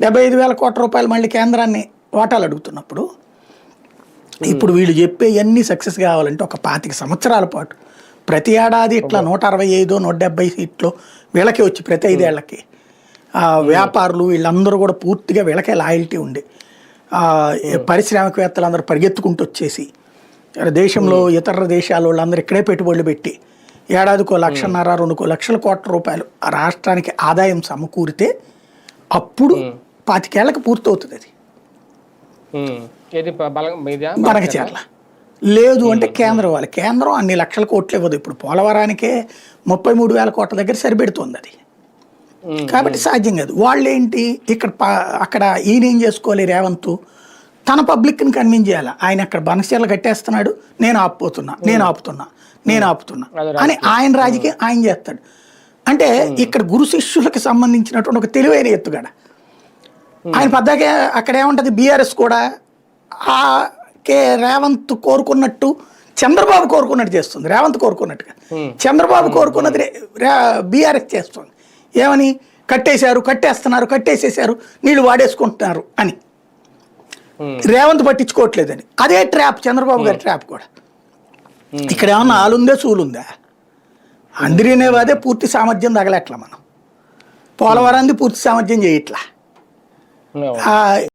డెబ్బై ఐదు వేల కోట్ల రూపాయలు మళ్ళీ కేంద్రాన్ని వాటాలు అడుగుతున్నప్పుడు ఇప్పుడు వీళ్ళు చెప్పేవన్నీ సక్సెస్ కావాలంటే ఒక పాతిక సంవత్సరాల పాటు. ప్రతి ఏడాది ఇట్లా నూట అరవై ఐదు నూట డెబ్బై సీట్లు వీళ్ళకే వచ్చి ప్రతి ఐదేళ్ళకి వ్యాపారులు వీళ్ళందరూ కూడా పూర్తిగా వీళ్ళకే లాయల్టీ ఉండి పారిశ్రామికవేత్తలు అందరూ పరిగెత్తుకుంటూ వచ్చేసి దేశంలో ఇతర దేశాల వాళ్ళందరూ ఇక్కడే పెట్టుబడులు పెట్టి ఏడాదికో లక్షన్నర రెండుకో లక్షల కోట్ల రూపాయలు ఆ రాష్ట్రానికి ఆదాయం సమకూరితే అప్పుడు పాతికేళ్ళకు పూర్తవుతుంది అది. బనకచర్ల లేదు అంటే కేంద్రం వాళ్ళు. కేంద్రం అన్ని లక్షల కోట్లు ఇవ్వదు. ఇప్పుడు పోలవరానికే ముప్పై మూడు వేల కోట్ల దగ్గర సరిపెడుతుంది అది. కాబట్టి సాధ్యం కాదు. వాళ్ళు ఏంటి ఇక్కడ అక్కడ ఈయన ఏం చేసుకోవాలి రేవంత్? తన పబ్లిక్ని కన్విన్స్ చేయాలి? ఆయన అక్కడ బనకచర్ల కట్టేస్తున్నాడు. నేను ఆపుతున్నా. నేను ఆపుతున్నా. నేను ఆపుతున్నా. అని ఆయన రాజకీయం ఆయన చేస్తాడు. అంటే ఇక్కడ గురు శిష్యులకు సంబంధించినటువంటి ఒక తెలివైన ఎత్తుగడ. ఆయన పద్దాకే అక్కడ ఏముంటది? బీఆర్ఎస్ కూడా ఆ కే రేవంత్ కోరుకున్నట్టు చంద్రబాబు కోరుకున్నట్టు చేస్తుంది. రేవంత్ కోరుకున్నట్టుగా. చంద్రబాబు కోరుకున్నది బీఆర్ఎస్ చేస్తుంది. ఏమని? కట్టేశారు కట్టేస్తున్నారు కట్టేసేసారు నీళ్ళు వాడేసుకుంటున్నారు అని. రేవంత్ పట్టించుకోవట్లేదని. అదే ట్రాప్ చంద్రబాబు గారి ట్రాప్ కూడా. ఇక్కడ ఏమన్నా ఆలుందే సూలుందా? అందరినేవాదే పూర్తి సామర్థ్యం తగలట్లా మనం. పోలవరాన్ని పూర్తి సామర్థ్యం చేయట్లా. ఉమ్. ఆ